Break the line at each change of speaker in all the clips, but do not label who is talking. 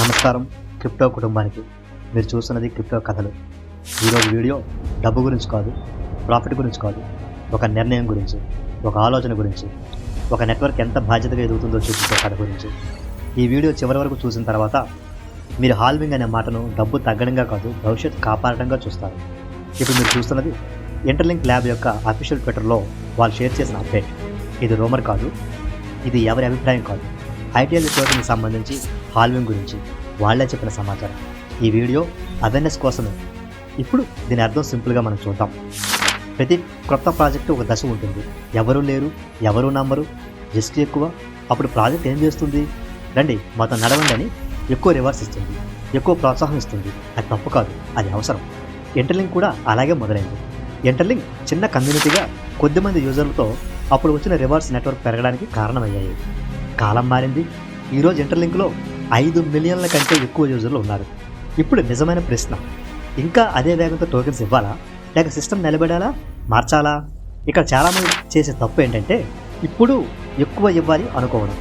నమస్కారం. క్రిప్టో కుటుంబానికి మీరు చూస్తున్నది క్రిప్టో కథలు. ఈరోజు వీడియో డబ్బు గురించి కాదు ప్రాఫిట్ గురించి కాదు ఒక నిర్ణయం గురించి ఒక ఆలోచన గురించి ఒక నెట్వర్క్ ఎంత బాధ్యతగా ఎదుగుతుందో చూపించే కథ గురించి. ఈ వీడియో చివరి వరకు చూసిన తర్వాత మీరు హాల్వింగ్ అనే మాటను డబ్బు తగ్గడంగా కాదు భవిష్యత్తు కాపాడటంగా చూస్తారు. ఇప్పుడు మీరు చూస్తున్నది ఇంటర్లింక్ ల్యాబ్ యొక్క అఫీషియల్ ట్విట్టర్లో వాళ్ళు షేర్ చేసిన అప్డేట్. ఇది రోమర్ కాదు ఇది ఎవరి అభిప్రాయం కాదు. ఐటీఎల్ టోకెన్కి సంబంధించి హాల్వింగ్ గురించి వాళ్ళే చెప్పిన సమాచారం. ఈ వీడియో అవేర్నెస్ కోసమే. ఇప్పుడు దీని అర్థం సింపుల్గా మనం చూద్దాం. ప్రతి క్రొత్త ప్రాజెక్టు ఒక దశ ఉంటుంది. ఎవరు లేరు ఎవరు నమ్మరు రిస్క్ ఎక్కువ అప్పుడు ప్రాజెక్ట్ ఏం చేస్తుంది? రండి మొత్తం నడవండి అని ఎక్కువ రివర్స్ ఇస్తుంది ఎక్కువ ప్రోత్సాహం ఇస్తుంది. అది తప్పు కాదు అది అవసరం. ఇంటర్లింక్ కూడా అలాగే మొదలైంది. ఇంటర్లింక్ చిన్న కమ్యూనిటీగా కొద్దిమంది యూజర్లతో అప్పుడు వచ్చిన రివర్స్ నెట్వర్క్ పెరగడానికి కారణమయ్యాయి. కాలం మారింది. ఈరోజు ఇంటర్లింక్లో ఐదు మిలియన్ల కంటే ఎక్కువ యూజర్లు ఉన్నారు. ఇప్పుడు నిజమైన ప్రశ్న. ఇంకా అదే వేగంతో టోకెన్స్ ఇవ్వాలా? లేక సిస్టమ్ నిలబడాలా? మార్చాలా? ఇక్కడ చాలామంది చేసే తప్పు ఏంటంటే ఇప్పుడు ఎక్కువ ఇవ్వాలి అనుకోవడం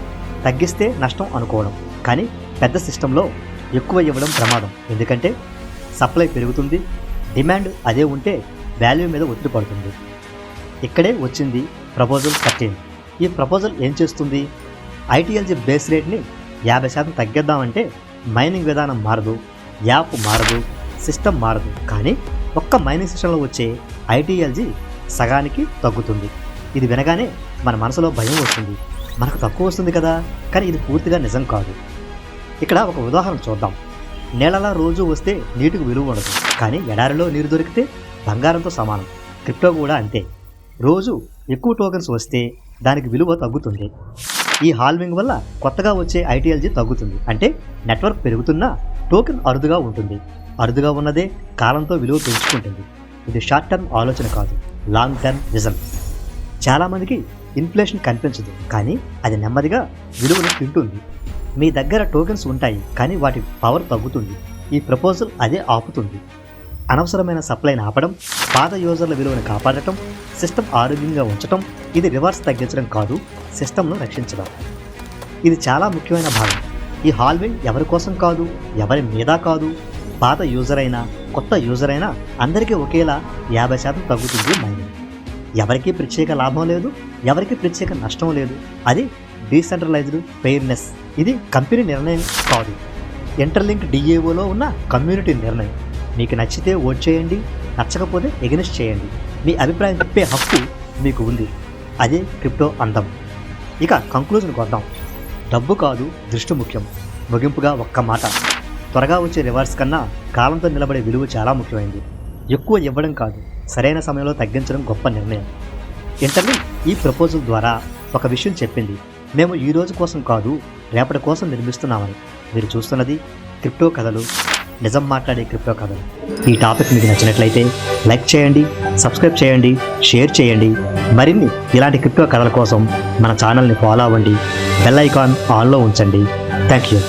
తగ్గిస్తే నష్టం అనుకోవడం. కానీ పెద్ద సిస్టంలో ఎక్కువ ఇవ్వడం ప్రమాదం. ఎందుకంటే సప్లై పెరుగుతుంది డిమాండ్ అదే ఉంటే వాల్యూ మీద ఒత్తిడి పడుతుంది. ఇక్కడే వచ్చింది ప్రపోజల్ థర్టీన్. ఈ ప్రపోజల్ ఏం చేస్తుంది? ఐటీఎల్జీ బేస్ రేట్ని యాభై శాతం తగ్గిద్దామంటే మైనింగ్ విధానం మారదు యాప్ మారదు సిస్టమ్ మారదు. కానీ ఒక్క మైనింగ్ సిస్టంలో వచ్చే ఐటీఎల్జీ సగానికి తగ్గుతుంది. ఇది వినగానే మన మనసులో భయం వస్తుంది. మనకు తక్కువ వస్తుంది కదా? కానీ ఇది పూర్తిగా నిజం కాదు. ఇక్కడ ఒక ఉదాహరణ చూద్దాం. నేలలా రోజు వస్తే నీటికి విలువ ఉండదు. కానీ ఎడారిలో నీరు దొరికితే బంగారంతో సమానం. క్రిప్టో కూడా అంతే. రోజు ఎక్కువ టోకెన్స్ వస్తే దానికి విలువ తగ్గుతుంది. ఈ హాల్వింగ్ వల్ల కొత్తగా వచ్చే ఐటీఎల్జీ తగ్గుతుంది. అంటే నెట్వర్క్ పెరుగుతున్నా టోకెన్ అరుదుగా ఉంటుంది. అరుదుగా ఉన్నదే కాలంతో విలువ పెంచుకుంటుంది. ఇది షార్ట్ టర్మ్ ఆలోచన కాదు. లాంగ్ టర్మ్ విజన్ చాలామందికి ఇన్ఫ్లేషన్ కనిపించదు. కానీ అది నెమ్మదిగా విలువను తింటుంది. మీ దగ్గర టోకెన్స్ ఉంటాయి కానీ వాటి పవర్ తగ్గుతుంది. ఈ ప్రపోజల్ అదే ఆపుతుంది. అనవసరమైన సప్లైని ఆపడం పాత యూజర్ల విలువను కాపాడటం సిస్టమ్ ఆరోగ్యంగా ఉంచటం ఇది రివర్స్ తగ్గించడం కాదు సిస్టమ్ను రక్షించడం. ఇది చాలా ముఖ్యమైన భాగం. ఈ హాల్వే ఎవరి కోసం కాదు ఎవరి మీద కాదు. పాత యూజర్ అయినా కొత్త యూజర్ అయినా అందరికీ ఒకేలా యాభై శాతం తగ్గుతుంది మైనింగ్. ఎవరికీ ప్రత్యేక లాభం లేదు ఎవరికి ప్రత్యేక నష్టం లేదు. అది డీసెంట్రలైజ్డ్ ఫెయిర్నెస్ ఇది కంపెనీ నిర్ణయం కాదు. ఇంటర్లింక్ డిఏఓలో ఉన్న కమ్యూనిటీ నిర్ణయం. మీకు నచ్చితే ఓట్ చేయండి నచ్చకపోతే ఎగనిస్ట్ చేయండి. మీ అభిప్రాయం చెప్పే హక్కు మీకు ఉంది. అదే క్రిప్టో అందం. ఇక కంక్లూజన్కి వద్దాం డబ్బు కాదు దృష్టి ముఖ్యం. ముగింపుగా ఒక్క మాట. త్వరగా వచ్చే రివర్స్ కన్నా కాలంతో నిలబడే విలువ చాలా ముఖ్యమైంది. ఎక్కువ ఇవ్వడం కాదు సరైన సమయంలో తగ్గించడం గొప్ప నిర్ణయం. ఇంటర్నెట్ ఈ ప్రపోజల్ ద్వారా ఒక విషయం చెప్పింది. మేము ఈ రోజు కోసం కాదు రేపటి కోసం నిర్మిస్తున్నామని. మీరు చూస్తున్నది క్రిప్టో కథలు. నిజం మాట్లాడే క్రిప్టో కథలు. ఈ టాపిక్ మీకు నచ్చినట్లయితే లైక్ చేయండి సబ్స్క్రైబ్ చేయండి షేర్ చేయండి. మరిన్ని ఇలాంటి క్రిప్టో కథల కోసం మన ఛానల్ని ఫాలో అవ్వండి. బెల్ ఐకాన్ ఆన్లో ఉంచండి. Thank you